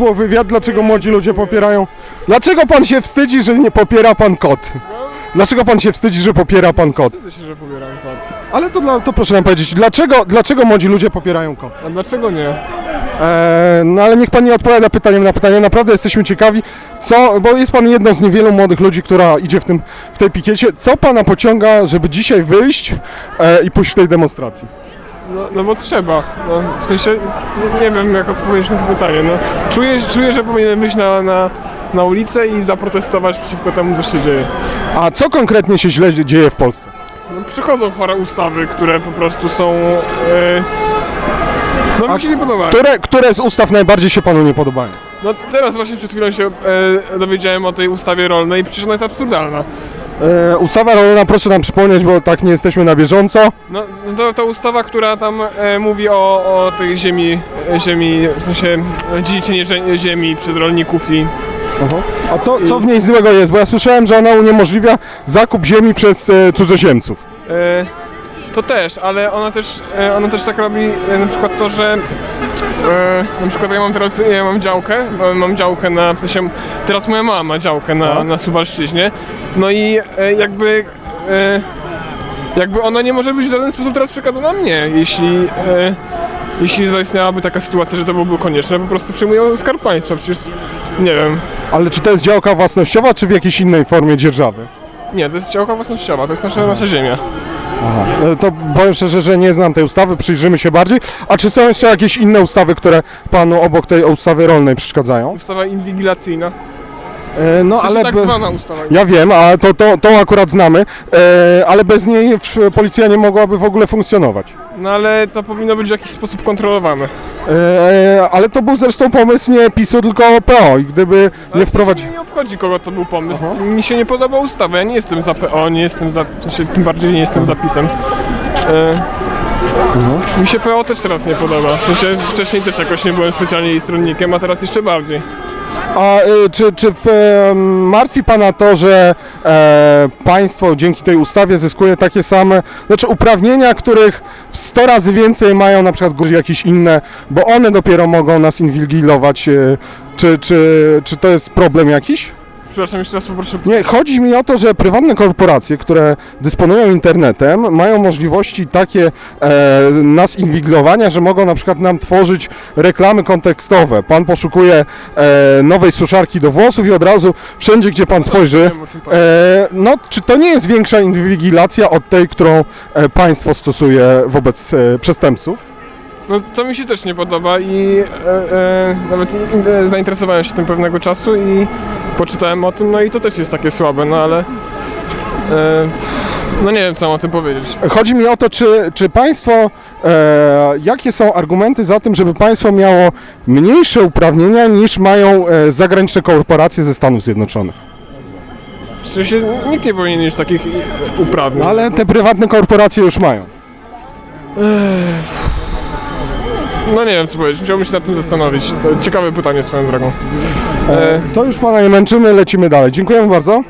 Było wywiad, dlaczego młodzi ludzie popierają. Dlaczego pan się wstydzi, że nie popiera pan kot? Dlaczego pan się wstydzi, że popiera pan kot? Wstydzę się, że pobieram kot. Ale to, dla, to proszę nam powiedzieć, dlaczego, dlaczego młodzi ludzie popierają kot? A dlaczego nie? Eee, no ale niech pan nie odpowiada pytaniem na pytanie, naprawdę jesteśmy ciekawi, co, bo jest pan jedną z niewielu młodych ludzi, która idzie w, tym, w tej pikiecie. Co pana pociąga, żeby dzisiaj wyjść e, i pójść w tej demonstracji? No, no bo trzeba. No, w sensie, no, nie wiem jak odpowiedzieć na to pytanie. No, czuję, czuję że powinienem wyjść na, na, na ulicę i zaprotestować przeciwko temu, co się dzieje. A co konkretnie się źle dzieje w Polsce? No, przychodzą chore ustawy, które po prostu są... Yy, no mi się nie podobają. Które, które z ustaw najbardziej się panu nie podobają? No teraz właśnie przed chwilą się e, dowiedziałem o tej ustawie rolnej, przecież ona jest absurdalna. E, ustawa rolna, proszę nam przypomnieć, bo tak nie jesteśmy na bieżąco. No, to, to ustawa, która tam e, mówi o, o tej ziemi, e, ziemi, w sensie e, dziedziczenie zie- ziemi przez rolników i A co, co w niej złego jest? Bo ja słyszałem, że ona uniemożliwia zakup ziemi przez e, cudzoziemców. e, to też, ale ona też, e, ona też tak robi e, na przykład to, że e, na przykład ja mam teraz, ja mam działkę, mam działkę na, w sensie teraz moja mama ma działkę na, No. na Suwalszczyźnie, no i jakby jakby ona nie może być w żaden sposób teraz przekazana mnie, jeśli jeśli zaistniałaby taka sytuacja, że to byłoby konieczne, po prostu przejmują skarb państwa, przecież nie wiem. Ale czy to jest działka własnościowa, czy w jakiejś innej formie dzierżawy? Nie, to jest działka własnościowa, to jest nasza, nasza ziemia. E, To powiem szczerze, że nie znam tej ustawy, przyjrzymy się bardziej. A czy są jeszcze jakieś inne ustawy, które panu obok tej ustawy rolnej przeszkadzają? Ustawa inwigilacyjna. E, No ale... tak be- zwana ustawa. Ja wiem, a to, to, to akurat znamy, e, ale bez niej w- policja nie mogłaby w ogóle funkcjonować. No ale to powinno być w jakiś sposób kontrolowane. E, ale to był zresztą pomysł nie PiSu, tylko PO i gdyby Ale nie w wprowadzić... sensie Nie obchodzi kogo to był pomysł. Mi się nie podoba ustawa. Ja nie jestem za PO, nie jestem za. W sensie, tym bardziej nie jestem za PiSem. E, Mi się PO też teraz nie podoba. W sensie wcześniej też jakoś nie byłem specjalnie jej stronnikiem, a teraz jeszcze bardziej. A y, czy, czy w, martwi Pana to, że e, państwo dzięki tej ustawie zyskuje takie same, znaczy uprawnienia, których w 100 razy więcej mają na przykład góry jakieś inne, bo one dopiero mogą nas inwigilować. E, czy, czy, czy to jest problem jakiś? Przepraszam, jeszcze raz poproszę. Nie, chodzi mi o to, że prywatne korporacje, które dysponują internetem, mają możliwości takie e, nas inwigilowania, że mogą na przykład nam tworzyć reklamy kontekstowe. Pan poszukuje e, nowej suszarki do włosów i od razu wszędzie, gdzie pan spojrzy, e, no czy to nie jest większa inwigilacja od tej, którą e, państwo stosuje wobec e, przestępców? No to mi się też nie podoba i e, e, nawet e, zainteresowałem się tym pewnego czasu i poczytałem o tym, no i to też jest takie słabe, no ale. E, no nie wiem co mam o tym powiedzieć. Chodzi mi o to, czy, czy państwo, e, jakie są argumenty za tym, żeby państwo miało mniejsze uprawnienia niż mają e, zagraniczne korporacje ze Stanów Zjednoczonych. W sensie nikt nie powinien mieć takich e, uprawnień. No, ale te prywatne korporacje już mają. No nie wiem co powiedzieć, musiałbym się nad tym zastanowić. To ciekawe pytanie swoją drogą. E, To już pana nie męczymy, lecimy dalej. Dziękujemy bardzo.